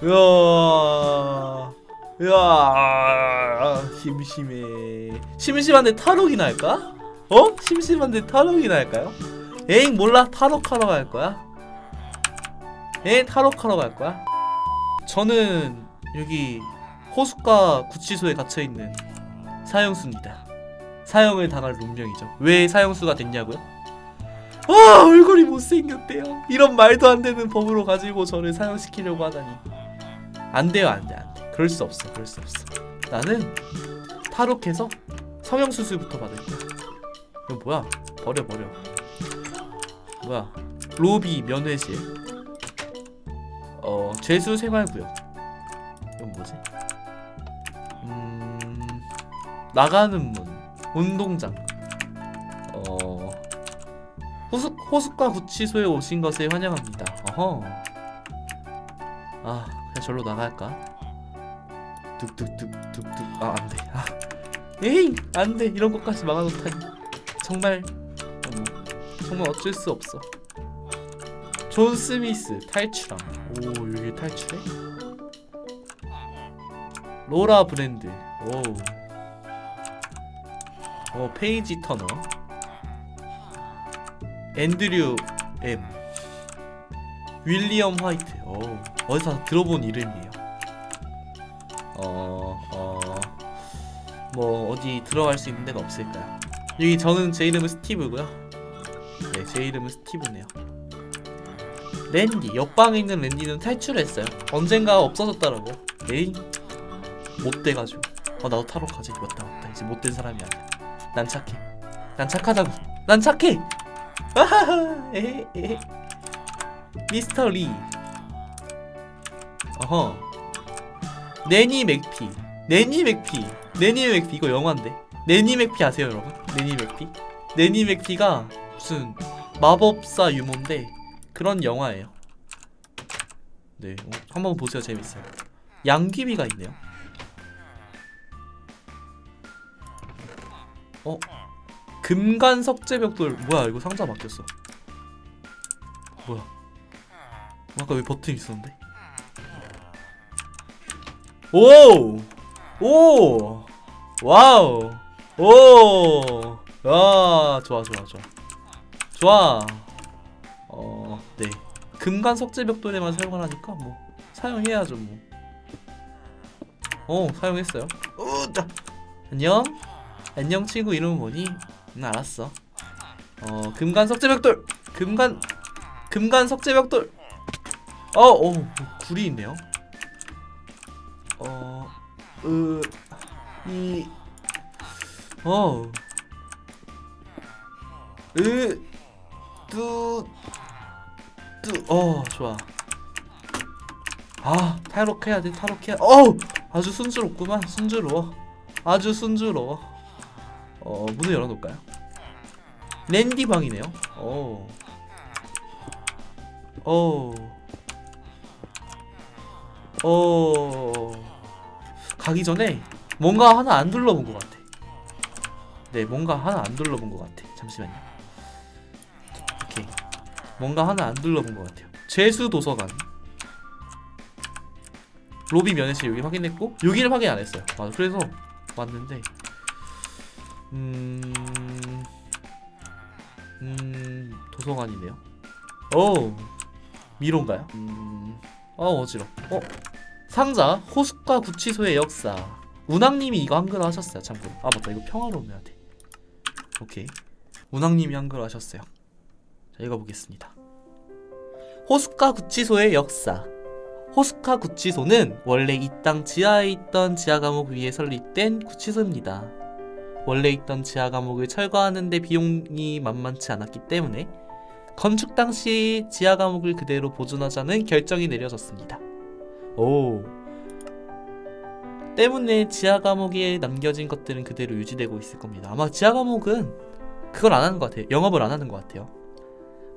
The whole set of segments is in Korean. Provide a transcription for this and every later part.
으아 으아 심심해. 심심한데 탈옥이나 할까? 어? 심심한데 탈옥이나 할까요? 에잉 몰라. 탈옥하러 갈 거야? 에 탈옥하러 갈 거야? 저는 여기 호숫가 구치소에 갇혀 있는 사형수입니다. 사형을 당할 운명이죠. 왜 사형수가 됐냐고요? 아 얼굴이 못생겼대요. 이런 말도 안 되는 법으로 가지고 저를 사형시키려고 하다니 안 돼요 안 돼 안 돼. 그럴 수 없어 그럴 수 없어. 나는 탈옥해서 성형 수술부터 받을 거야. 이거 뭐야? 버려 버려. 뭐야? 로비 면회실. 어 죄수 생활구역. 이건 뭐지? 음 나가는 문. 운동장. 어 호숫, 호숫가 구치소에 오신 것을 환영합니다. 어허. 아 절로 나갈까? 뚝뚝뚝뚝뚝. 아 안돼. 아. 에이 안돼. 이런 것까지 막아놓다니. 정말 어머. 정말 어쩔 수 없어. 존 스미스 탈출함. 오 여기 탈출해? 로라 브랜드. 오. 어, 페이지 터너. 앤드류 M 윌리엄 화이트 오, 어디서 들어본 이름이에요 어, 어, 뭐 어디 들어갈 수 있는 데가 없을까요? 여기 저는 제 이름은 스티브고요. 네, 제 이름은 스티브네요. 랜디 옆방에 있는 랜디는 탈출했어요. 언젠가 없어졌더라고. 에이 못 돼가지고. 어 나도 탈옥하지. 맞다 맞다. 이제 못된 사람이 아니야. 난 착해. 난 착하다고. 난 착해. 아하하. 에헤 에헤. 미스터 리. 어허. 네니 맥피. 네니 맥피. 네니 맥피. 이거 영화인데? 네니 맥피 아세요 여러분? 네니 맥피? 네니 맥피가 무슨 마법사 유모인데 그런 영화예요. 네 어, 한번 보세요. 재밌어요. 양귀비가 있네요. 어? 금간 석재벽돌. 뭐야 이거 상자 바뀌었어. 뭐야 아까 왜 버튼 있었는데? 오! 오! 와우! 오! 야, 좋아, 좋아, 좋아. 좋아. 어, 네. 금간 석재벽돌에만 사용을 하니까 뭐 사용해야죠, 뭐. 어, 사용했어요. 오, 자. 안녕. 안녕 친구 이름은 뭐니? 응, 알았어. 어, 금간 석재벽돌. 금간 금간 석재벽돌. 어, 오, 굴이 있네요. 어, 으, 이, 어, 으, 뚜, 뚜, 어, 좋아. 아, 탈옥해야 돼, 탈옥해야. 어, 아주 순조롭구만, 순조로워. 아주 순조로워. 어, 문을 열어놓을까요? 랜디 방이네요. 오, 오. 어 가기 전에 뭔가 하나 안 둘러본 것 같아. 네, 뭔가 하나 안 둘러본 것 같아. 잠시만요. 오케이, 뭔가 하나 안 둘러본 것 같아요. 죄수 도서관, 로비 면회실 여기 확인했고 여기를 확인 안 했어요. 맞아, 그래서 왔는데, 음, 음, 도서관이네요. 오, 미로인가요? 음, 어 어지러. 어. 상자 호숫가 구치소의 역사. 운항님이 이거 한글 하셨어요 참고로. 아 맞다. 이거 평화로움 해야 돼. 오케이. 운항님이 한글 하셨어요. 자 읽어보겠습니다. 호숫가 구치소의 역사. 호숫가 구치소는 원래 이 땅 지하에 있던 지하 감옥 위에 설립된 구치소입니다. 원래 있던 지하 감옥을 철거하는데 비용이 만만치 않았기 때문에 건축 당시 지하 감옥을 그대로 보존하자는 결정이 내려졌습니다. 오. 때문에 지하 감옥에 남겨진 것들은 그대로 유지되고 있을 겁니다. 아마 지하 감옥은 그걸 안 하는 것 같아요. 영업을 안 하는 것 같아요.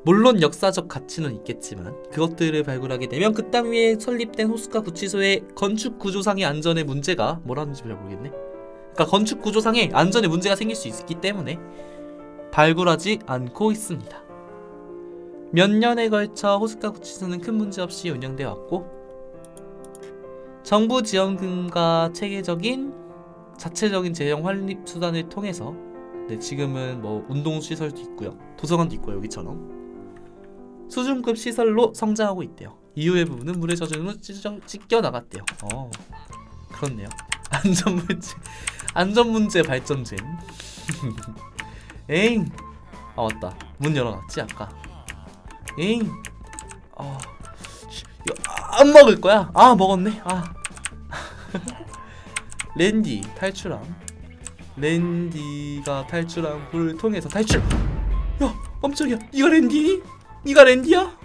물론 역사적 가치는 있겠지만 그것들을 발굴하게 되면 그 땅 위에 설립된 호숫가 구치소의 건축 구조상의 안전에 문제가 뭐라는지 잘 모르겠네. 그러니까 건축 구조상의 안전에 문제가 생길 수 있기 때문에 발굴하지 않고 있습니다. 몇 년에 걸쳐 호숫가 구치소는 큰 문제 없이 운영돼 왔고 정부 지원금과 체계적인 자체적인 재정 활립 수단을 통해서 네, 지금은 뭐 운동 시설도 있고요. 도서관도 있고요. 여기처럼 수준급 시설로 성장하고 있대요. 이후의 부분은 물에 젖은 후 찢겨 나갔대요. 어, 그렇네요. 안전 문제, 안전 문제 발전잼. 에잉, 아 맞다. 문 열어놨지 아까. 에잉, 어, 씨, 이거 안 먹을 거야? 아 먹었네. 아. 랜디 탈출함. 랜디가 탈출한 불을 통해서 탈출. 야, 깜짝이야. 네가 랜디? 네가 랜디야?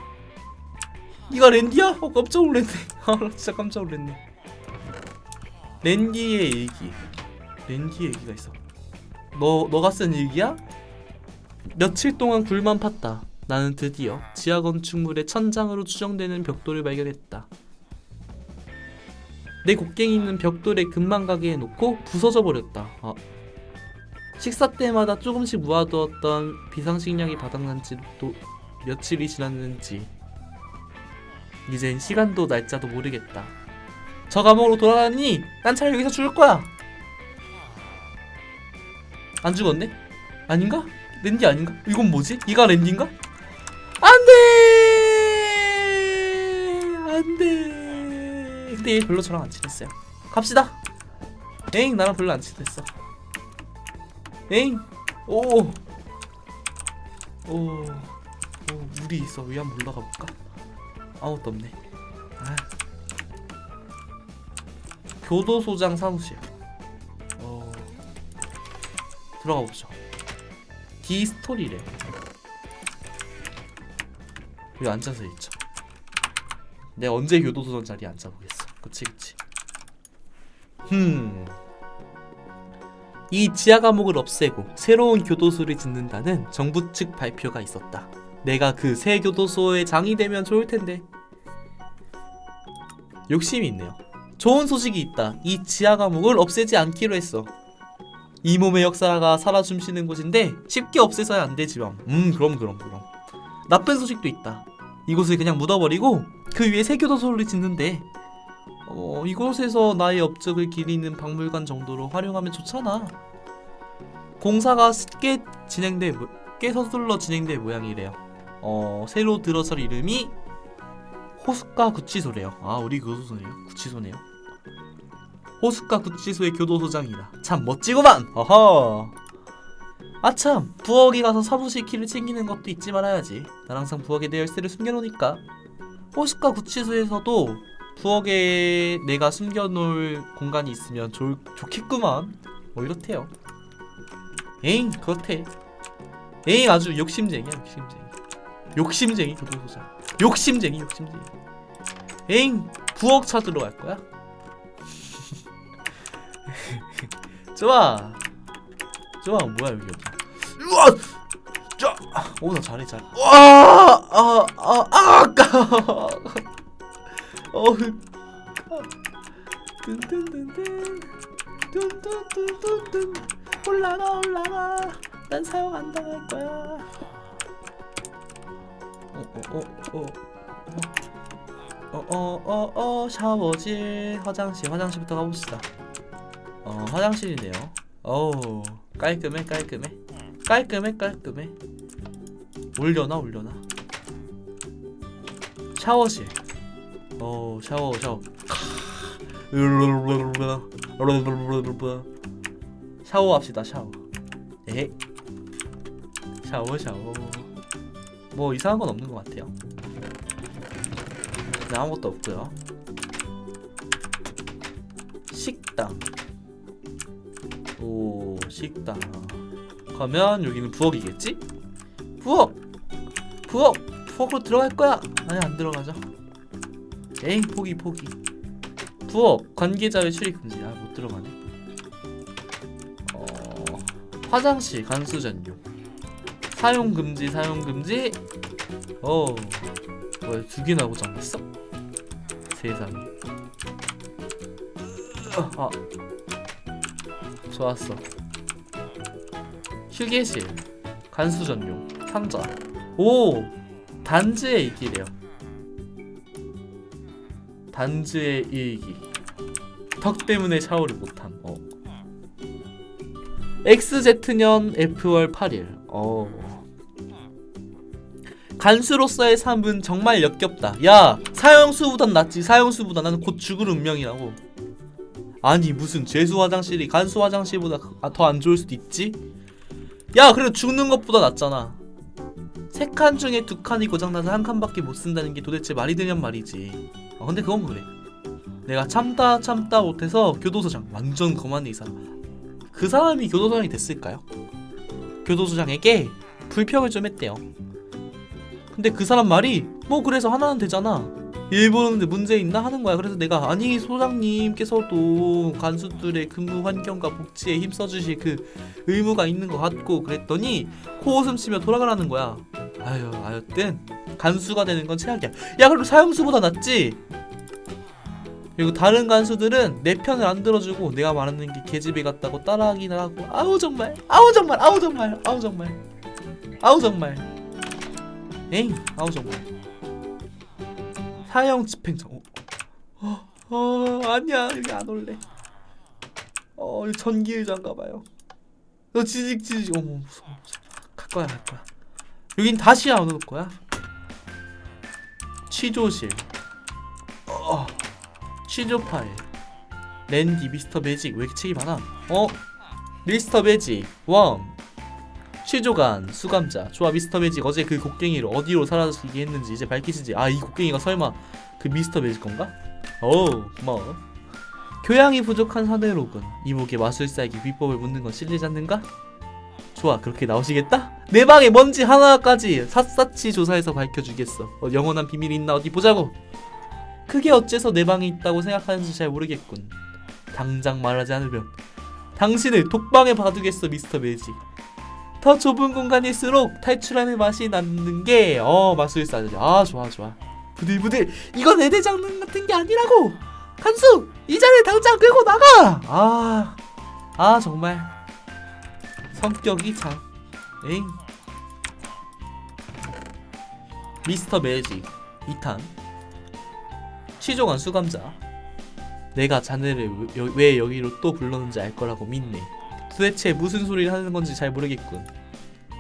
네가 랜디야? 어 깜짝 놀랐네. 아, 나 진짜 깜짝 놀랐네. 랜디의 일기. 랜디의 일기가 있어. 너 너가 쓴 일기야? 며칠 동안 굴만 팠다. 나는 드디어 지하 건축물의 천장으로 추정되는 벽돌을 발견했다. 내 곡괭이 있는 벽돌에 금방 가게 해놓고 부서져 버렸다. 아. 식사 때마다 조금씩 모아두었던 비상식량이 바닥난 지도 며칠이 지났는지 이젠 시간도 날짜도 모르겠다. 저 감옥으로 돌아가니 난 차라리 여기서 죽을 거야. 안 죽었네? 아닌가? 랜디 아닌가? 이건 뭐지? 이가 랜디인가? 안돼! 안돼! 근데 얘 별로 저랑 안 친했어요. 갑시다. 에잉 나랑 별로 안 친했어. 에잉 오오 오, 오, 물이 있어. 위 한번 올라가 볼까? 아무것도 없네. 아. 교도소장 사무실. 어 들어가 보죠. D 스토리래 여기 앉아서 있죠. 내가 언제 교도소장 자리에 앉아보겠어. 그치 그치. 흠. 이 지하 감옥을 없애고 새로운 교도소를 짓는다는 정부 측 발표가 있었다. 내가 그 새 교도소의 장이 되면 좋을 텐데. 욕심이 있네요. 좋은 소식이 있다. 이 지하 감옥을 없애지 않기로 했어. 이 몸의 역사가 살아 숨쉬는 곳인데 쉽게 없애서야 안 되지만. 음 그럼 그럼 그럼. 나쁜 소식도 있다. 이곳을 그냥 묻어버리고 그 위에 새 교도소를 짓는데 어, 이곳에서 나의 업적을 기리는 박물관 정도로 활용하면 좋잖아. 공사가 꽤 진행돼 모- 꽤 서둘러 진행될 모양이래요. 어 새로 들어설 이름이 호숫가 구치소래요. 아 우리 교도소네요. 구치소네요. 호숫가 구치소의 교도소장이다. 참 멋지구만. 어허. 아참. 부엌에 가서 사무실 키를 챙기는 것도 잊지 말아야지. 난 항상 부엌에 내 열쇠를 숨겨놓으니까. 호숫가 구치소에서도 부엌에 내가 숨겨놓을 공간이 있으면 좋, 좋겠구만. 뭐 이렇대요. 에잉 그렇대. 에잉 아주 욕심쟁이야 욕심쟁이. 욕심쟁이 교도소장. 욕심쟁이 욕심쟁이. 에잉 부엌 찾으러 갈 거야? 좋아. 좋아 뭐야 여기 우와! 자! 오, 나 잘해, 잘. 와! 아, 아, 아, 아까! 어우. 뚠뚠뚠뚠. 뚠뚠뚠뚠뚠. 올라가, 올라가. 난 사용 안 당할 거야. 어, 어, 어, 어. 어, 어, 어, 어, 샤워실, 화장실, 화장실부터 가봅시다. 어, 화장실이네요. 어우, 깔끔해, 깔끔해. 깔끔해 깔끔해. 올려놔 올려놔. 샤워실. 어 샤워 샤워. 샤워합시다 샤워. 에? 샤워 샤워. 뭐 이상한 건 없는 것 같아요. 네, 아무것도 없고요. 식당. 오 식당 가면 여기는 부엌이겠지? 부엌! 부엌! 부엌으로 들어갈 거야! 아니 안 들어가죠 에이 포기 포기 부엌 관계자의 출입 금지 아 못 들어가네 어 화장실 간수 전용 사용 금지 사용 금지 어 뭐야 두 개나 고장났어? 세상에 아 좋았어. 휴게실, 간수 전용, 상자. 오, 단지의 일기래요. 단지의 일기. 덕 때문에 샤워를 못함. 어. XZ년 F월 8일. 어. 간수로서의 삶은 정말 역겹다. 야, 사형수보단 낫지. 사형수보다 나는 곧 죽을 운명이라고. 아니 무슨 죄수 화장실이 간수 화장실보다 더 안 좋을 수도 있지? 야, 그래도 죽는 것보다 낫잖아. 세 칸 중에 두 칸이 고장나서 한 칸밖에 못 쓴다는 게 도대체 말이 되냔 말이지. 어, 근데 그건 그래. 내가 참다 참다 못해서 교도소장 완전 거만해 이 사람. 그 사람이 교도소장이 됐을까요? 교도소장에게 불평을 좀 했대요. 근데 그 사람 말이 뭐 그래서 하나는 되잖아. 일본인데 문제 있나 하는 거야. 그래서 내가 아니 소장님께서도 간수들의 근무 환경과 복지에 힘써주실 그 의무가 있는 것 같고 그랬더니 코웃음 치며 돌아가라는 거야. 아유, 하여튼 간수가 되는 건 최악이야. 야, 그럼 사형수보다 낫지. 그리고 다른 간수들은 내 편을 안 들어주고 내가 말하는 게 계집애 같다고 따라하기는 하고 아우 정말 아우 정말 아우 정말 아우 정말 아우 정말 에잉 아우 정말 사형 집행정. 어, 어, 어 아니야 여기 안 올래. 어 전기 의자인가 봐요. 너 지직 지직. 어머 무서워 무서워. 갈 거야 갈 거야. 여긴 다시 안 올 거야. 취조실. 어 취조 파일. 랜디 미스터 매직. 왜 이렇게 책이 많아? 어 미스터 매직. 원 취조관 수감자 좋아 미스터 매직 어제 그 곡괭이를 어디로 사라지게 했는지 이제 밝히시지 아 이 곡괭이가 설마 그 미스터 매직 건가? 어우 고마워 교양이 부족한 사내로군 이목의 마술사에게 비법을 묻는 건 실례지 않는가? 좋아 그렇게 나오시겠다? 내 방에 먼지 하나까지 샅샅이 조사해서 밝혀주겠어 어, 영원한 비밀이 있나 어디 보자고 그게 어째서 내 방에 있다고 생각하는지 잘 모르겠군 당장 말하지 않으면 당신을 독방에 봐두겠어 미스터 매직 더 좁은 공간일수록 탈출하는 맛이 나는 게 어 마술사죠 아 좋아 좋아. 부들부들 이건 애들 장난 같은 게 아니라고! 간수 이 자리를 당장 끌고 나가! 아, 아 정말. 성격이 참 에잉 미스터 매직 2탄. 취조관 수감자. 내가 자네를 왜, 왜 여기로 또 불렀는지 알 거라고 믿네. 도대체 무슨 소리를 하는 건지 잘 모르겠군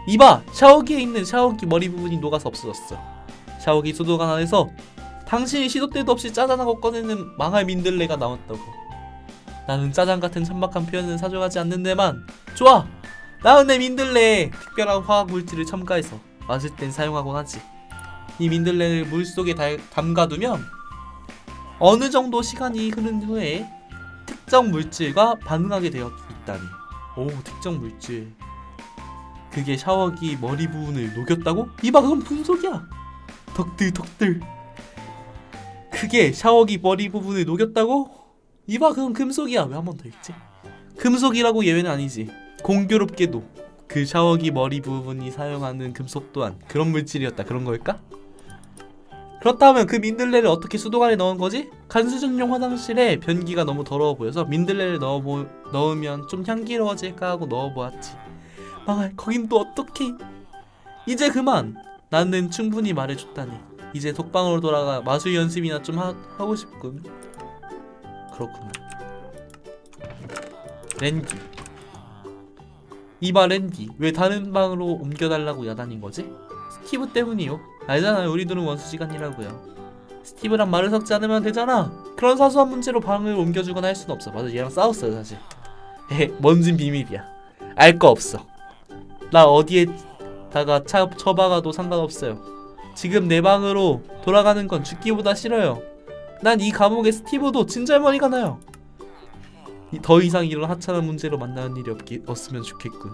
이봐 샤워기에 있는 샤워기 머리 부분이 녹아서 없어졌어. 샤워기 수도관 안에서 당신이 시도 때도 없이 짜잔하고 꺼내는 망할 민들레가 나왔다고. 나는 짜잔 같은 천박한 표현은 사줘하지 않는데만 좋아! 나은 내 민들레에 특별한 화학 물질을 첨가해서 마실 땐 사용하곤 하지. 이 민들레를 물 속에 달- 담가두면 어느 정도 시간이 흐른 후에 특정 물질과 반응하게 되어 있다니. 오 특정 물질 그게 샤워기 머리 부분을 녹였다고? 이봐 그건 분속이야 덕들 덕들 그게 샤워기 머리 부분을 녹였다고? 이봐 그건 금속이야 왜 한 번 더 읽지? 금속이라고 예외는 아니지 공교롭게도 그 샤워기 머리 부분이 사용하는 금속 또한 그런 물질이었다 그런 걸까? 그렇다면 그 민들레를 어떻게 수도관에 넣은 거지? 간수 전용 화장실에 변기가 너무 더러워 보여서 민들레를 넣어 보, 넣으면 좀 향기로워질까 하고 넣어 보았지. 망할 거긴 또 어떻게? 이제 그만. 나는 충분히 말해줬다니. 이제 독방으로 돌아가 마술 연습이나 좀 하, 하고 싶군. 그렇구나. 랜디. 이봐 랜디. 왜 다른 방으로 옮겨달라고 야단인 거지? 스티브 때문이요. 알잖아요. 우리들은 원수지간이라고요. 스티브랑 말을 섞지 않으면 되잖아. 그런 사소한 문제로 방을 옮겨주거나 할 수는 없어. 맞아, 얘랑 싸웠어요 사실. 에, 뭔진 비밀이야. 알 거 없어. 나 어디에다가 차 쳐박아도 상관없어요. 지금 내 방으로 돌아가는 건 죽기보다 싫어요. 난 이 감옥의 스티브도 진절머리가 나요. 이- 더 이상 이런 하찮은 문제로 만나는 일이 없기, 없으면 좋겠군.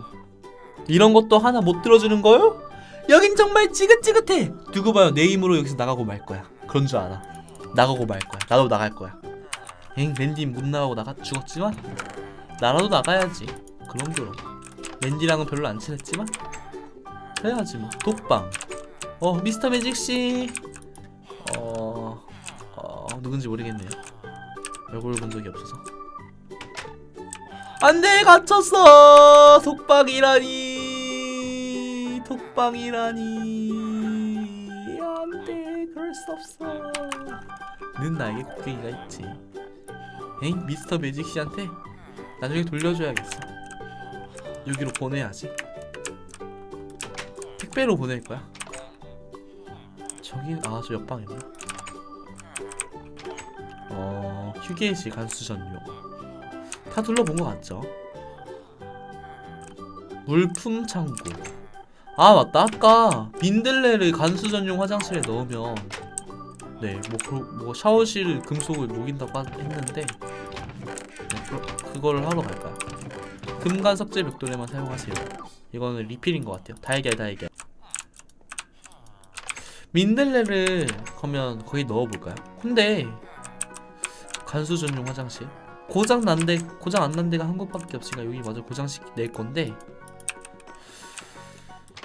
이런 것도 하나 못 들어주는 거요? 여긴 정말 찌긋찌긋해. 두고 봐요. 내 힘으로 여기서 나가고 말 거야. 그런 줄 알아. 나가고 말 거야. 나도 나갈 거야. 엥 랜디 못 나가고 나가 죽었지만 나라도 나가야지. 그럼 그럼. 랜디랑은 별로 안 친했지만 그래야지 뭐. 독방. 어 미스터 매직 씨. 어, 어 누군지 모르겠네요. 얼굴 본 적이 없어서. 안돼 갇혔어. 독방이라니. 독방이라니. 안돼 그럴 수 없어. 는 나에게 곡괭이가 있지. 에잉 미스터 매직 씨한테 나중에 돌려줘야겠어 여기로 보내야지. 택배로 보낼 거야? 저기 아 저 옆방이구나. 어 휴게실 간수 전용. 다 둘러본 것 같죠? 물품 창고. 아 맞다. 아까 민들레를 간수 전용 화장실에 넣으면 네뭐 그, 뭐 샤워실 금속을 녹인다고 하- 했는데 네, 그, 그거를 하러 갈까요 금간 석재 벽돌에만 사용하세요. 이거는 리필인 것 같아요. 달걀 달걀. 민들레를 그러면 거기 넣어볼까요? 근데 간수 전용 화장실. 고장 난데 고장 안 난 데가 한 곳밖에 없으니까 여기 마저 고장시키 낼 건데.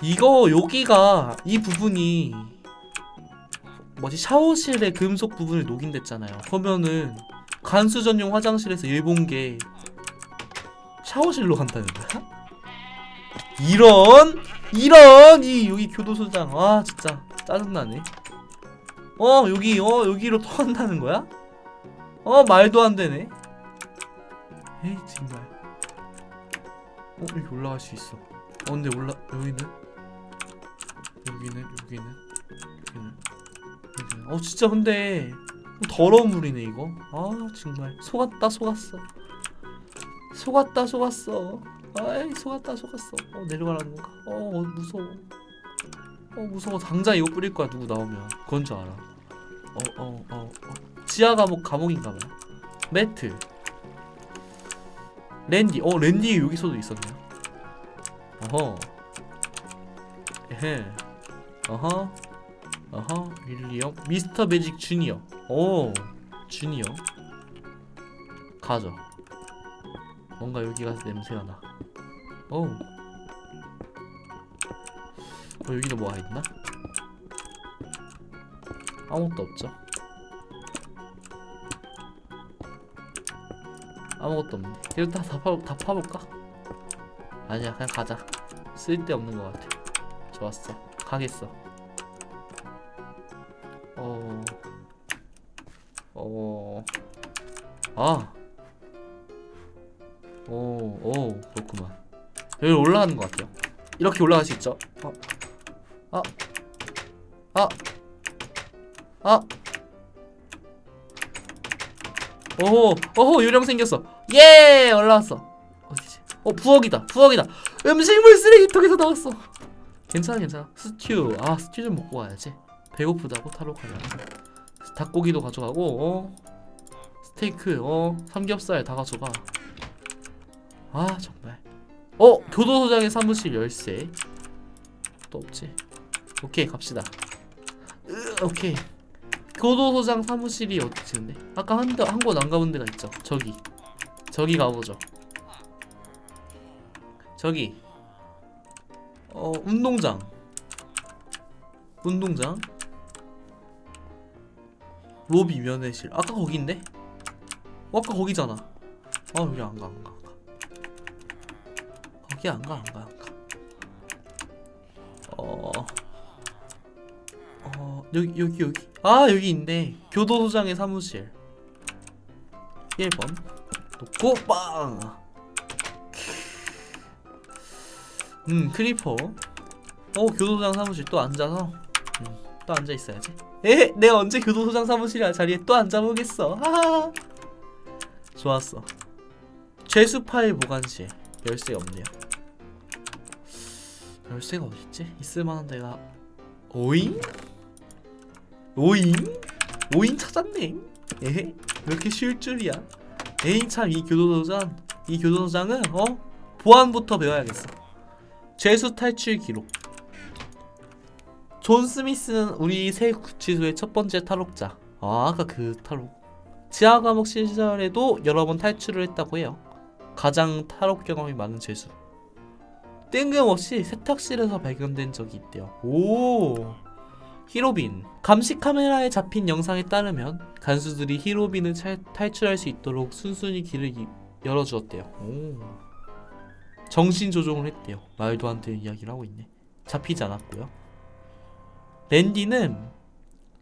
이거 여기가 이 부분이 뭐지? 샤워실의 금속 부분을 녹인댔잖아요. 그러면은 간수 전용 화장실에서 일본 게 샤워실로 간다는 거야? 이런 이런 이 여기 교도소장 아 진짜 짜증나네. 어 여기 어 여기로 또 간다는 거야? 어 말도 안 되네. 에이 정말. 어 여기 올라갈 수 있어. 어 근데 올라 여기는 여기는 여기는 여기는 여기는 어 진짜 근데 더러운 물이네 이거 아 정말 속았다 속았어 속았다 속았어. 아이 속았다 속았어. 어 내려가라는 건가? 어, 어 무서워. 어 무서워. 당장 이거 뿌릴 거야 누구 나오면. 그건 줄 알아. 어어어 어, 지하 감옥 감옥인가 봐 매트. 랜디. 어 랜디 여기서도 있었네요 어허. 에헤. 어허. 어허. 윌리엄 미스터 매직 주니어. 오. 주니어. 가져 뭔가 여기 가서 냄새가 나? 오. 어 여기도 뭐가 있나? 아무것도 없죠? 아무것도 없네. 이거 다, 다, 파, 다 파볼까? 아니야 그냥 가자. 쓸데없는 것 같아. 좋았어. 가겠어. 어... 어... 아! 오, 오, 그렇구만 여기 올라가는 것 같아요. 이렇게 올라갈 수 있죠? 어. 아. 아! 아! 오호 오호 요령 생겼어. 예! 올라왔어. 어디지? 어 부엌이다 부엌이다. 음식물 쓰레기통에서 나왔어. 괜찮아 괜찮아. 스튜. 아 스튜 좀 먹고 가야지. 배고프다고 탈옥하냐 닭고기도 가져가고 어? 스테이크 어? 삼겹살 다 가져가 아 정말. 어 교도소장의 사무실 열쇠. 또 없지. 오케이 갑시다. 으, 오케이. 교도소장 사무실이 어디지 근데? 아까 한한곳 안 가본 데가 있죠. 저기. 저기 가보죠. 저기. 어 운동장. 운동장? 로비 면회실. 아까 거기인데? 어, 아까 거기잖아. 아 여기 안가 안가 거기 안 가 안 가 안 가. 어... 어 여기 여기 여기. 아 여기 있네. 교도소장의 사무실. 1번. 놓고 빵! 음 크리퍼. 어 교도소장 사무실 또 앉아서? 음, 또 앉아 있어야지. 에? 내가 언제 교도소장 사무실 자리에 또 앉아보겠어? 하하. 좋았어. 죄수 파일 보관실 열쇠가 없네요. 열쇠가 어딨지? 있을만한 데가 오잉? 오잉? 오잉 찾았네. 에헤? 이렇게 쉬울 줄이야? 에이 참이 교도소장 이 교도소장은 어? 보안부터 배워야겠어. 죄수 탈출 기록. 존 스미스는 우리 새 구치소의 첫 번째 탈옥자. 아 아까 그 탈옥. 지하 감옥 시절에도 여러 번 탈출을 했다고 해요 가장 탈옥 경험이 많은 죄수 뜬금없이 세탁실에서 발견된 적이 있대요 오 히로빈 감시 카메라에 잡힌 영상에 따르면 간수들이 히로빈을 찰- 탈출할 수 있도록 순순히 길을 이- 열어주었대요 오. 정신 조종을 했대요. 말도 안 되는 이야기를 하고 있네. 잡히지 않았고요. 랜디는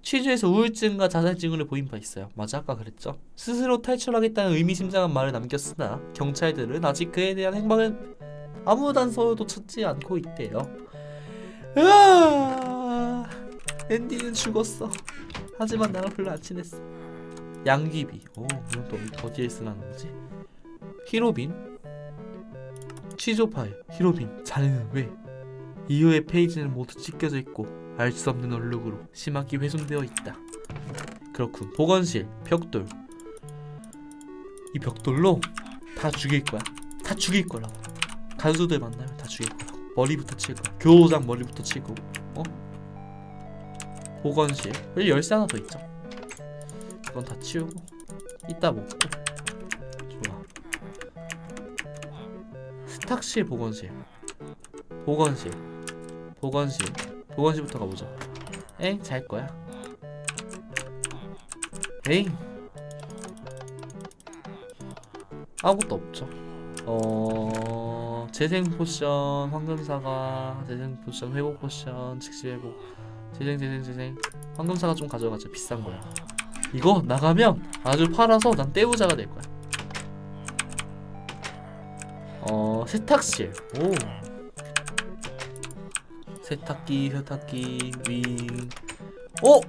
취조에서 우울증과 자살 징후를 보인 바 있어요. 맞아, 아까 그랬죠. 스스로 탈출하겠다는 의미심장한 말을 남겼으나 경찰들은 아직 그에 대한 행방은 아무 단서도 찾지 않고 있대요. 으아, 앤디는 죽었어. 하지만 나랑 별로 안 친했어. 양귀비. 오, 이건 또 어디- 어디에 쓰라는 거지? 히로빈. 취조 파일. 히로빈. 자네는 왜? 이후의 페이지는 모두 찢겨져 있고 알 수 없는 얼룩으로 심하게 훼손되어 있다. 그렇군. 보건실, 벽돌. 이 벽돌로 다 죽일 거야. 다 죽일 거라고. 간수들 만나면 다 죽일 거라고. 머리부터 칠 거야. 교장 머리부터 칠 거고. 어? 보건실. 여기 열쇠 하나 더 있죠. 이건 다 치우고 이따 먹고. 좋아. 스탁실 보건실. 보건실. 보건실. 보건실부터 가보자. 엥? 잘 거야. 에잉. 아무것도 없죠. 어 재생 포션, 황금사과, 재생 포션, 회복 포션, 즉시 회복, 재생 재생 재생. 황금사과 좀 가져가자. 비싼 거야. 이거 나가면 아주 팔아서 난 떼부자가 될 거야. 어 세탁실. 오. 세탁기, 세탁기, 윙. 어?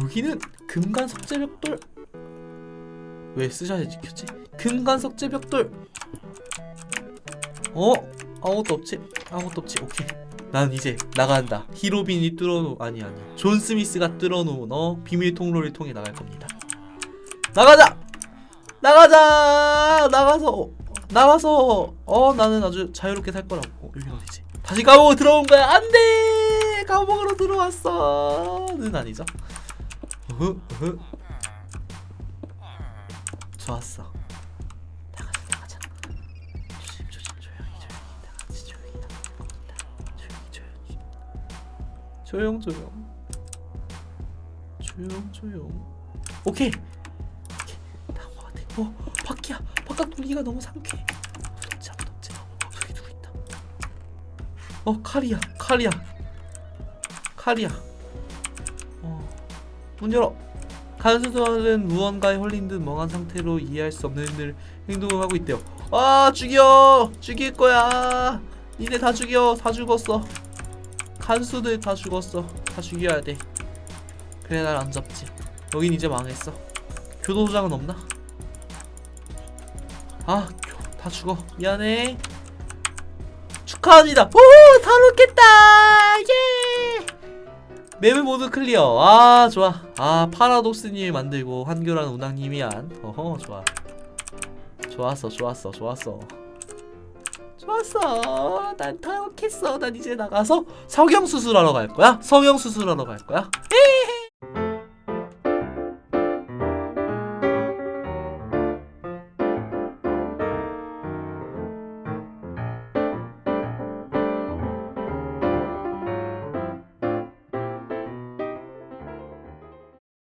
여기는 금간 석재벽돌. 왜 쓰셔야 지켰지? 금간 석재벽돌. 어? 아무것도 없지? 아무것도 없지? 오케이. 난 이제 나간다. 히로빈이 뚫어놓 아니 아니. 존 스미스가 뚫어놓은 어 비밀 통로를 통해 나갈 겁니다. 나가자. 나가자. 나가서 나가서 어 나는 아주 자유롭게 살 거라고. 어, 여기 어디지? 다시 감옥으로 들어온 거야. 안 돼. 감옥으로 들어왔어.는 아니죠. 으흐, 으흐. 좋았어. 나가자 나가자. 조심 조심 조용히 조용히 다 같이 조용히 나가는 겁니다. 조용히 조용히. 조용 조용. 조용 조용. 오케이. 오케이. 같아. 어 밖이야. 바깥 공기가 너무 상쾌해. 어 칼이야 칼이야. 칼이야. 어. 문 열어. 간수들은 무언가에 홀린 듯 멍한 상태로 이해할 수 없는 일- 행동을 하고 있대요. 아 죽여! 죽일 거야. 니네 다 죽여. 다 죽었어. 간수들 다 죽었어. 다 죽여야 돼. 그래 날 안 잡지. 여긴 이제 망했어. 교도소장은 없나? 아, 교- 다 죽어. 미안해. 축하합니다. 오, 다 놓겠다. 예. 맵을 모두 클리어. 아, 좋아. 아, 파라독스님이 만들고 한교란 운항님이 한. 어허, 좋아. 좋았어, 좋았어, 좋았어. 좋았어. 난 탈옥했어. 난 이제 나가서 성형 수술하러 갈 거야. 성형 수술하러 갈 거야. 에이.